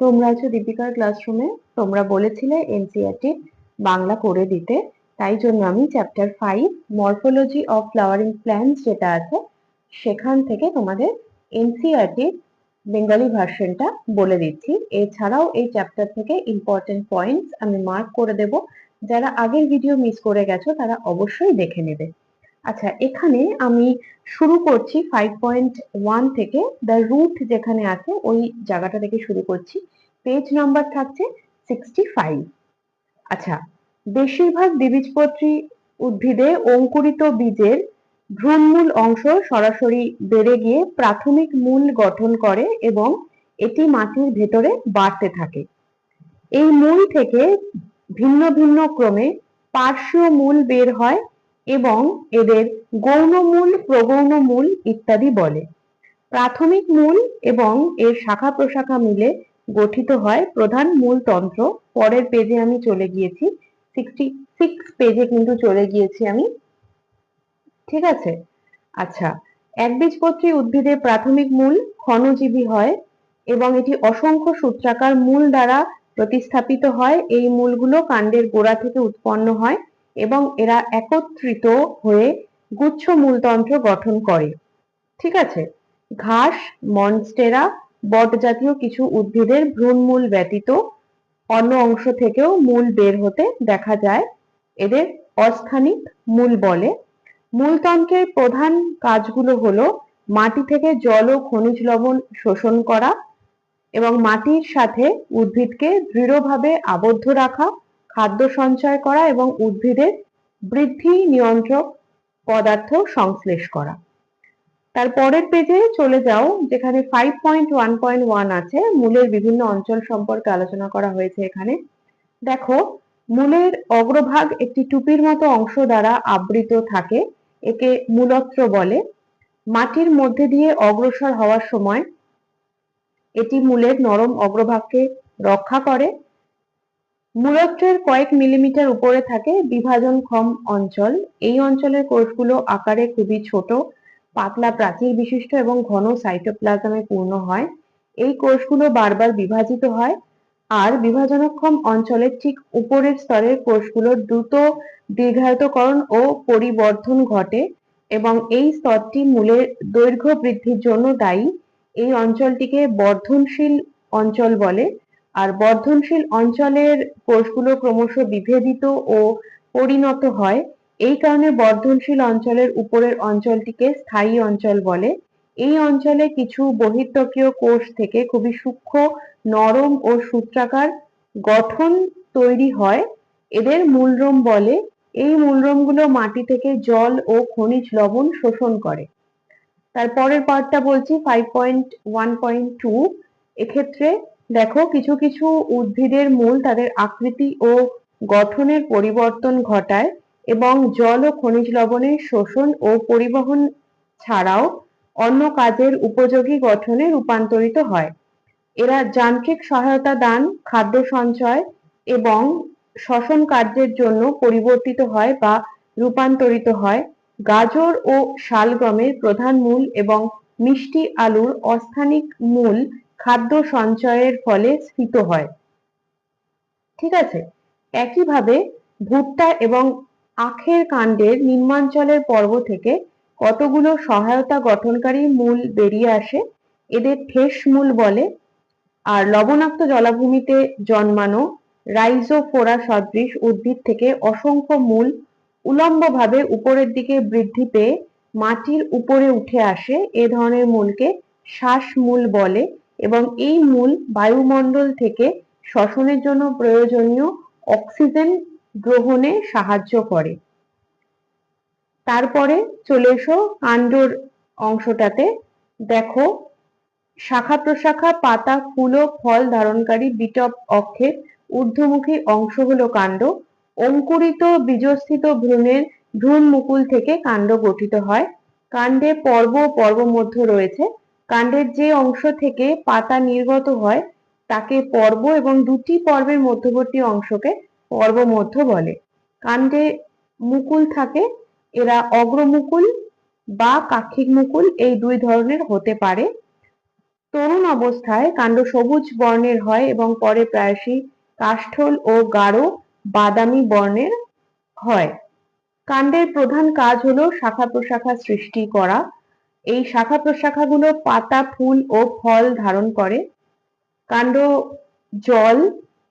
তোমরা আছো দীপিকার ক্লাসরুমে তোমরা বলেছিলে এনসিআরটি বাংলা করে দিতে। তাই জন্য আমি chapter five morphology of flowering plants যেটা আছে, সেখান থেকে তোমাদের এনসিআরটি বেঙ্গলি ভার্সনটা বলে দিচ্ছি। এছাড়াও এই চ্যাপ্টার থেকে ইম্পর্টেন্ট পয়েন্টস আমি মার্ক করে দেব। যারা আগের ভিডিও মিস করে গেছো, তারা অবশ্যই দেখে নেবে। আচ্ছা এখানে আমি শুরু করছি ফাইভ পয়েন্ট ওয়ান থেকে দ্য রুট যেখানে আছে, ওই জায়গাটা থেকে শুরু করছি। পেজ নাম্বার থাকছে সিক্সটি ফাইভ আচ্ছা বেশিরভাগ দ্বিবীজপত্রী উদ্ভিদে অঙ্কুরিত বীজের ভ্রূণমূল অংশ সরাসরি বেড়ে গিয়ে প্রাথমিক মূল গঠন করে এবং এটি মাটির ভেতরে বাড়তে থাকে। এই মূল থেকে ভিন্ন ভিন্ন ক্রমে পার্শ্বীয় মূল বের হয় এবং এদের গৌণমূল, প্রগৌণমূল ইত্যাদি বলে। প্রাথমিক মূল এবং এর শাখা প্রশাখা মিলে গঠিত হয় প্রধান মূলতন্ত্র পরের পেজে আমি চলে গিয়েছি। সিক্সটি সিক্স পেজে কিন্তু চলে গিয়েছি আমি। ঠিক আছে? আচ্ছা একবীজপত্রী উদ্ভিদের প্রাথমিক মূল ক্ষণজীবী হয় এবং এটি অসংখ্য সূত্রাকার মূল দ্বারা প্রতিস্থাপিত হয়। এই মূলগুলো কাণ্ডের গোড়া থেকে উৎপন্ন হয়। এবং এরা একত্রিত হয়ে গুচ্ছ মূলতন্ত্র গঠন করে। ঠিক আছে? ঘাস, মনস্টেরা বট জাতীয় কিছু উদ্ভিদের ভ্রূণমূল ব্যতীত অন্য অংশ থেকেও মূল বের হতে দেখা যায়। এদের অস্থানিক মূল বলে। মূলতন্ত্রের প্রধান কাজগুলো হলো মাটি থেকে জল ও খনিজ লবণ শোষণ করা এবং মাটির সাথে উদ্ভিদকে দৃঢ়ভাবে আবদ্ধ রাখা খাদ্য সঞ্চয় করা এবং উদ্ভিদের বৃদ্ধি নিয়ন্ত্রক পদার্থ সংশ্লেষ করা। তার পরের পেজে চলে যাও, যেখানে five point one point one আছে। মূলের বিভিন্ন অঞ্চল সম্পর্কে আলোচনা করা হয়েছে এখানে। দেখো, মূলের অগ্রভাগ একটি টুপির মতো অংশ দ্বারা আবৃত থাকে, একে মূলত্র বলে। মাটির মধ্যে দিয়ে অগ্রসর হওয়ার সময় এটি মূলের নরম অগ্রভাগকে রক্ষা করে। মূলত্রের কয়েক মিলিমিটার উপরে থাকে বিভাজনক্ষম অঞ্চল। এই অঞ্চলের কোষগুলো আকারে খুবই ছোট, পাতলা প্রাচীর বিশিষ্ট এবং ঘন সাইটোপ্লাজমে পূর্ণ হয়। এই কোষগুলো বারবার বিভাজিত হয় আর বিভাজনক্ষম অঞ্চলের ঠিক উপরের স্তরের কোষগুলোর দ্রুত দীর্ঘায়তকরণ ও পরিবর্ধন ঘটে এবং এই স্তরটি মূলের দৈর্ঘ্য বৃদ্ধির জন্য দায়ী। এই অঞ্চলটিকে বর্ধনশীল অঞ্চল বলে আর বর্ধনশীল অঞ্চলের কোষগুলো ক্রমশ বিভেদিত ও পরিণত হয়। এই কারণে বর্ধনশীল অঞ্চলের উপরের অঞ্চলটিকে স্থায়ী অঞ্চল বলে। এই অঞ্চলে কিছু বহির্ত্বকীয় কোষ থেকে খুবই সূক্ষ্ম, নরম ও সূত্রাকার গঠন তৈরি হয়। এদের মূলরোম বলে। এই মূলরোমগুলো মাটি থেকে জল ও খনিজ লবণ শোষণ করে। তারপরের পার্টটা বলছি five point one point two এক্ষেত্রে দেখো, কিছু কিছু উদ্ভিদের মূল তাদের আকৃতি ও গঠনের পরিবর্তন ঘটায় এবং জল ও খনিজ লবণের শোষণ ও পরিবহন ছাড়াও অন্য কাজের উপযোগী গঠনে রূপান্তরিত হয়। এরা যান্ত্রিক সহায়তা দান, খাদ্য সঞ্চয় এবং শ্বসন কার্যের জন্য পরিবর্তিত হয় বা রূপান্তরিত হয়। গাজর ও শালগমের প্রধান মূল এবং মিষ্টি আলুর অস্থানিক মূল খাদ্য সঞ্চয়ের ফলে স্ফীত হয়। ঠিক আছে? একইভাবে ভুট্টা এবং আখের কাণ্ডের নিম্নাঞ্চলের পর্ব থেকে কতগুলো সহায়তা গঠনকারী মূল বেরিয়ে আসে? এদের ঠেস মূল বলে, আর লবণাক্ত জলাভূমিতে জন্মানো রাইজোফোরা সদৃশ উদ্ভিদ থেকে অসংখ্য মূল উলম্বভাবে উপরের দিকে বৃদ্ধি পেয়ে মাটির উপরে উঠে আসে। এ ধরনের মূলকে শ্বাস মূল বলে। এবং এই মূল বায়ুমণ্ডল থেকে শ্বসনের জন্য প্রয়োজনীয় অক্সিজেন গ্রহণে সাহায্য করে। তারপরে চলে এসো কাণ্ডর অংশটাতে। দেখো শাখা প্রশাখা পাতা, ফুল ও ফল ধারণকারী বিটপ অক্ষের ঊর্ধ্বমুখী অংশ হলো কাণ্ড। অঙ্কুরিত বীজস্থিত ভ্রূণের ভ্রূণ মুকুল থেকে কাণ্ড গঠিত হয়। কাণ্ডে পর্ব পর্ব মধ্য রয়েছে। কাণ্ডের যে অংশ থেকে পাতা নির্গত হয়, তাকে পর্ব এবং দুটি পর্বের মধ্যবর্তী অংশকে পর্ব মধ্য বলে। কাণ্ডে মুকুল থাকে, এরা অগ্রমুকুল বা কাক্ষিক মুকুল, এই দুই ধরনের হতে পারে। তরুণ অবস্থায় কাণ্ড সবুজ বর্ণের হয় এবং পরে প্রায়শই কাষ্ঠল ও গাঢ় বাদামি বর্ণের হয়। কাণ্ডের প্রধান কাজ হলো শাখা প্রশাখা সৃষ্টি করা এই শাখা প্রশাখাগুলো পাতা, ফুল ও ফল ধারণ করে। কাণ্ড, জল,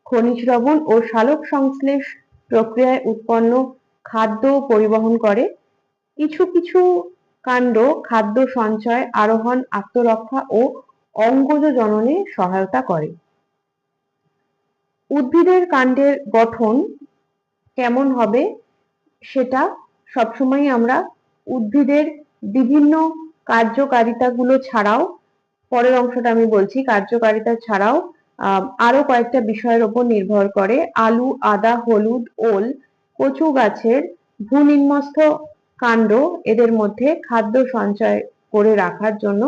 খনিজ লবণ ও সালোক সংশ্লেষ প্রক্রিয়ায় উৎপন্ন খাদ্য পরিবহন করে। কিছু কিছু কাণ্ড খাদ্য সঞ্চয়, আরোহণ, আত্মরক্ষা ও অঙ্গজ জননে সহায়তা করে। উদ্ভিদের কাণ্ডের গঠন কেমন হবে সেটা সবসময় আমরা উদ্ভিদের বিভিন্ন কার্যকারিতাগুলো ছাড়াও, পরের অংশটা আমি বলছি, কার্যকারিতা ছাড়াও আরও কয়েকটা বিষয়ের ওপর নির্ভর করে। আলু, আদা, হলুদ, ওল, কচু গাছের ভূনির্মস্থ কাণ্ড, এদের মধ্যে খাদ্য সঞ্চয় করে রাখার জন্য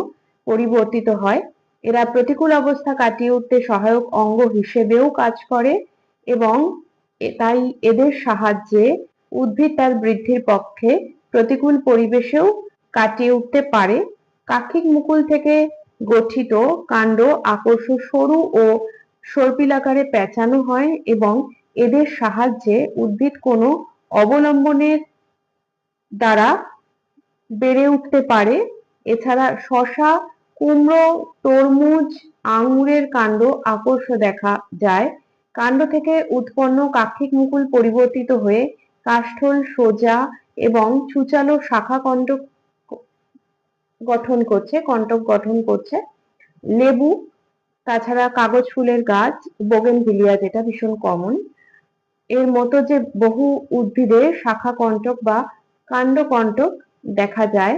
পরিবর্তিত হয়। এরা প্রতিকূল অবস্থা কাটিয়ে উঠতে সহায়ক অঙ্গ হিসেবেও কাজ করে এবং তাই এদের সাহায্যে উদ্ভিদ তার বৃদ্ধির পক্ষে প্রতিকূল পরিবেশেও কাটিয়ে উঠতে পারে। কাক্ষিক মুকুল থেকে গঠিত কাণ্ড আকর্ষ সরু ও সর্পিলাকারে পেঁচানো হয় এবং এদের সাহায্যে উদ্ভিদ কোনো অবলম্বনের দ্বারা বেড়ে উঠতে পারে। এছাড়া শশা, কুমড়ো, তরমুজ, আঙুরের কাণ্ড আকর্ষ দেখা যায়। কাণ্ড থেকে উৎপন্ন কাক্ষিক মুকুল পরিবর্তিত হয়ে কাষ্ঠল, সোজা এবং ছুচালো শাখা কণ্টক গঠন করছে কণ্টক গঠন করছে। লেবু, তাছাড়া কাগজ, ফুলের গাছ, বোগেনভিলিয়া যেটা ভীষণ কমন এর মতো যে বহু উদ্ভিদে শাখা কণ্টক বা কাণ্ড কণ্টক দেখা যায়,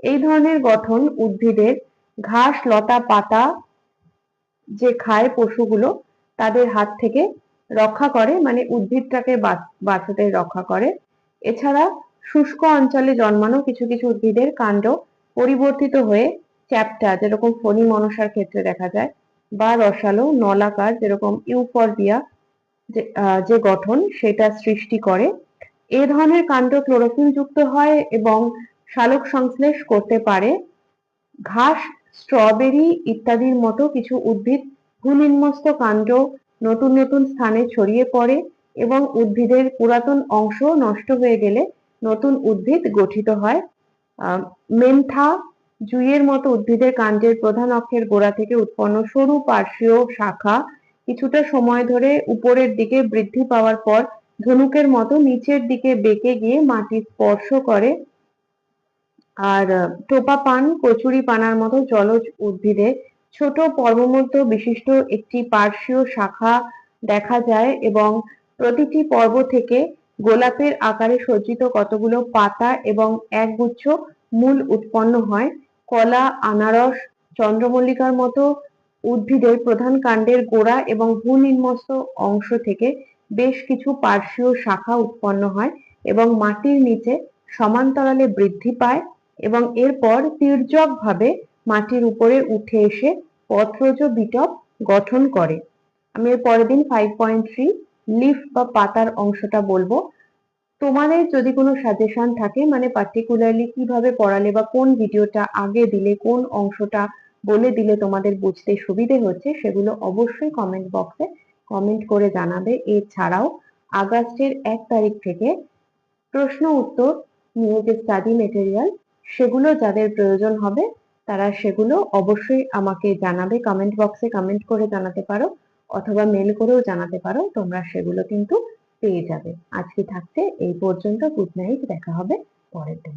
এই ধরনের গঠন উদ্ভিদের ঘাস, লতা, পাতা যে খায় পশুগুলো, তাদের হাত থেকে রক্ষা করে মানে উদ্ভিদটাকে বাঁচাতে রক্ষা করে। এছাড়া শুষ্ক অঞ্চলে জন্মানো কিছু কিছু উদ্ভিদের কাণ্ড পরিবর্তিত হয়ে চ্যাপ্টা যেরকম ফণি মনসার ক্ষেত্রে দেখা যায় বা রসালো, নলাকার যেরকম ইউফরবিয়া যে গঠন সেটা সৃষ্টি করে। এ ধরনের কাণ্ড ক্লোরোফিল যুক্ত হয় এবং সালোক সংশ্লেষ করতে পারে। ঘাস স্ট্রবেরি ইত্যাদির মতো কিছু উদ্ভিদ ভূনির্মস্ত কাণ্ড নতুন নতুন স্থানে ছড়িয়ে পড়ে এবং উদ্ভিদের পুরাতন অংশ নষ্ট হয়ে গেলে নতুন উদ্ভিদ গঠিত হয়। মেন্থা জুইয়ের মতো উদ্ভিদের কাণ্ডের প্রধান অক্ষের গোড়া থেকে উৎপন্ন সরু পার্শ্বীয় শাখা কিছুটা সময় ধরে উপরের দিকে বৃদ্ধি পাওয়ার পর ধনুকের মতো নিচের দিকে বেঁকে গিয়ে মাটি স্পর্শ করে। আর টোপা পান, কচুরি পানার মতো জলজ উদ্ভিদে ছোট পর্বমধ্য বিশিষ্ট একটি পার্শ্বীয় শাখা দেখা যায় এবং প্রতিটি পর্ব থেকে গোলাপের আকারে সজ্জিত কতগুলো পাতা এবং একগুচ্ছ মূল উৎপন্ন হয়? কলা, আনারস, চন্দ্রমল্লিকার মতো উদ্ভিদের প্রধান কাণ্ডের গোড়া এবং ভূনির্মস্ত অংশ থেকে বেশ কিছু পার্শ্বীয় শাখা উৎপন্ন হয় এবং মাটির নিচে সমান্তরালে বৃদ্ধি পায় এবং এরপর তীর্যক ভাবে মাটির উপরে উঠে এসে পত্রজ বিটপ গঠন করে। আমি এর পরের দিন ফাইভ পয়েন্ট থ্রি লিফ বা পাতার অংশটা বলব। তোমাদের যদি কোনো সাজেশন থাকে মানে পার্টিকুলারলি কীভাবে পড়ালে বা কোন ভিডিওটা আগে দিলে, কোন অংশটা বলে দিলে তোমাদের বুঝতে সুবিধে হচ্ছে, সেগুলো অবশ্যই কমেন্ট বক্সে কমেন্ট করে জানাবে। এছাড়াও আগস্টের এক তারিখ থেকে প্রশ্ন উত্তর নিয়ে যে স্টাডি মেটেরিয়াল সেগুলো যাদের প্রয়োজন হবে, তারা সেগুলো অবশ্যই আমাকে জানাবে। কমেন্ট বক্সে কমেন্ট করে জানাতে পারো। অথবা মেল করেও জানাতে পারো, তোমরা সেগুলো কিন্তু পেয়ে যাবে। আজকে থাকছে এই পর্যন্ত। গুড নাইট দেখা হবে পরের দিন।